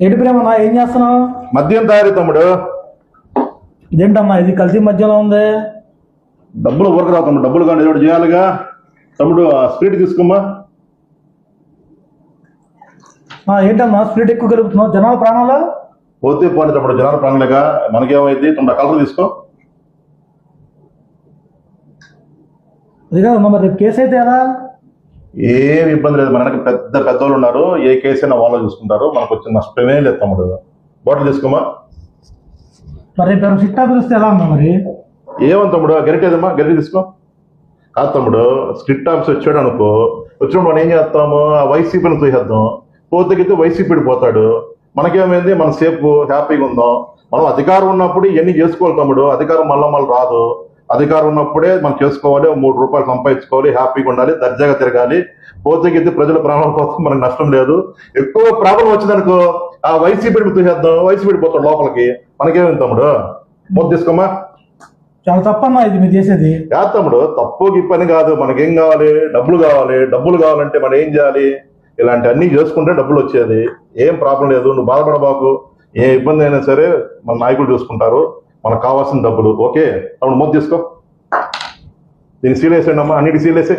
ఏంటి ప్రేమన్నా ఏం చేస్తున్నావు? మద్యం తయారీ తమ్ముడు. ఇదేంటమ్మా ఇది కల్తీ మధ్యలో ఉంది? డబ్బులు ఊరకు రావు తమ్ముడు డబ్బులు కానీ ఏదో చేయాలిగా. తమ్ముడు ఆ స్పీడ్ తీసుకోమ్మా. ఏంటమ్మా స్పీడ్ ఎక్కువ కలుపుతున్నావు? జనాల ప్రాణాలు? పోతే పోనీ తమ్ముడు జనాల ప్రాణులుగా? మనకేమైంది? తమ్ముడు కలర్ తీసుకో. అది కాదమ్మా మరి రేపు కేసు అయితే ఎలా? ఏమి ఇబ్బంది లేదు. మన వెనక పెద్ద పెద్దోళ్ళు ఉన్నారు. ఏ కేసు అయినా వాళ్ళు చూసుకుంటారు. మనకు వచ్చిన నష్టమే లేదు తమ్ముడు. బాటిల్ తీసుకోమా? మరి రేపు ఎవరు సిట్టా పిలిస్తే ఎలా అమ్మా మరి? ఏమని తమ్ముడు. గరిట ఏదమ్మా? గరిట తీసుకో. కాదు తమ్ముడు. స్ట్రిక్ట్ ఆఫీస్ వచ్చాడు అనుకో. వచ్చినప్పుడు మనం ఏం చేస్తాము? ఆ వైసీపీని చూసేద్దాం. పోతగితే వైసీపీడి పోతాడు. మనకేమైంది? మన సేపు హ్యాపీగా ఉందాం. మనం అధికారం ఉన్నప్పుడు ఇవన్నీ చేసుకోవాలి తమ్ముడు. అధికారం మళ్ళీ మళ్ళీ రాదు. అధికారం ఉన్నప్పుడే మనం చేసుకోవాలి మూడు రూపాయలు సంపాదించుకోవాలి హ్యాపీగా ఉండాలి దర్జాగా తిరగాలి. పోతగితే ప్రజల ప్రాణాల కోసం మనకు నష్టం లేదు. ఎక్కువ ప్రాబ్లం వచ్చిందనుకో ఆ వైసీపీడి చూసేద్దాం వైసీపీడి పోతాడు లోపలికి. మనకేమైంది తమ్ముడు? మొదలు తీసుకోమా చాలా తప్పమ్మా ఇది మీరు చేసేది. కాదు తమ్ముడు తప్పు పని కాదు. మనకేం కావాలి? డబ్బులు కావాలి. డబ్బులు కావాలంటే మనం ఏం చేయాలి? ఇలాంటి అన్ని చేసుకుంటే డబ్బులు వచ్చేది. ఏం ప్రాబ్లం లేదు. నువ్వు బాధపడబాకు. ఏ ఇబ్బంది అయినా సరే మన నాయకులు చూసుకుంటారు. మనకు కావాల్సిన డబ్బులు. ఓకే తమ్ముడు మొదలు తీసుకో దీన్ని సీలేసేయండి అమ్మా అన్నిటి సీలేసే